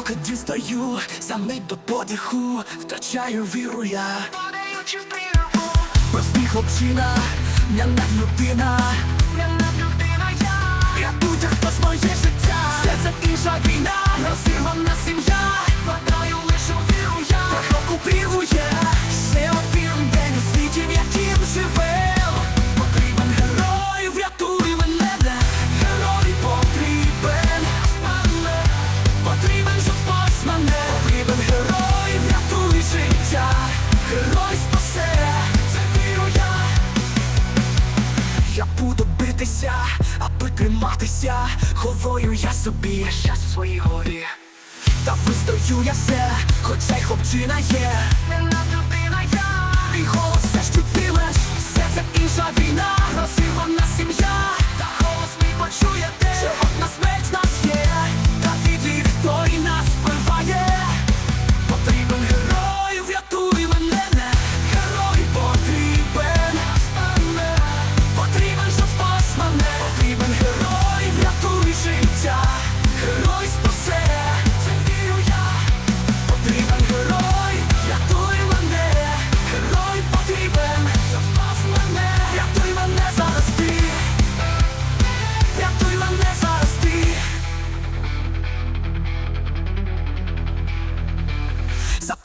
вистаю, дістаю, мить до подиху, втрачаю віру я. Подаючи в прірву, Простий хлопчина, я не людина. я не людина, я Рятуйте хтось моє життя. Все це інша війна, триматися, ховою я собі щас у своїй горі. Та вистою я все, хоча й хлопчина є.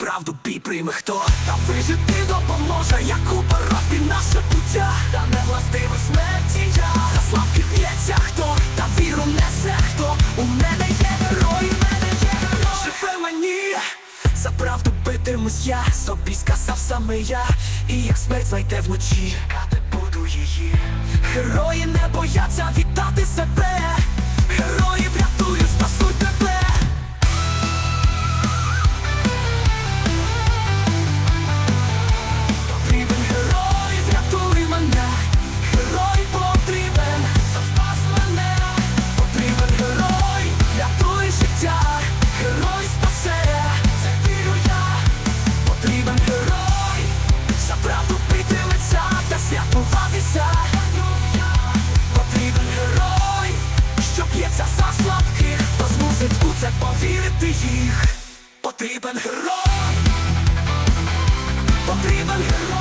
Правду бій прийме хто, та вижити допоможе, як у пороті наше пуття, та не властиво смерті я, за слабких б'ється хто, та віру несе хто, у мене є герой, у мене є герой, живе мені, за правду битимусь я, собі сказав саме я, і як смерть знайде вночі, чекати буду її. Герої не бояться віддати себе потрібен герой, потрібен герой.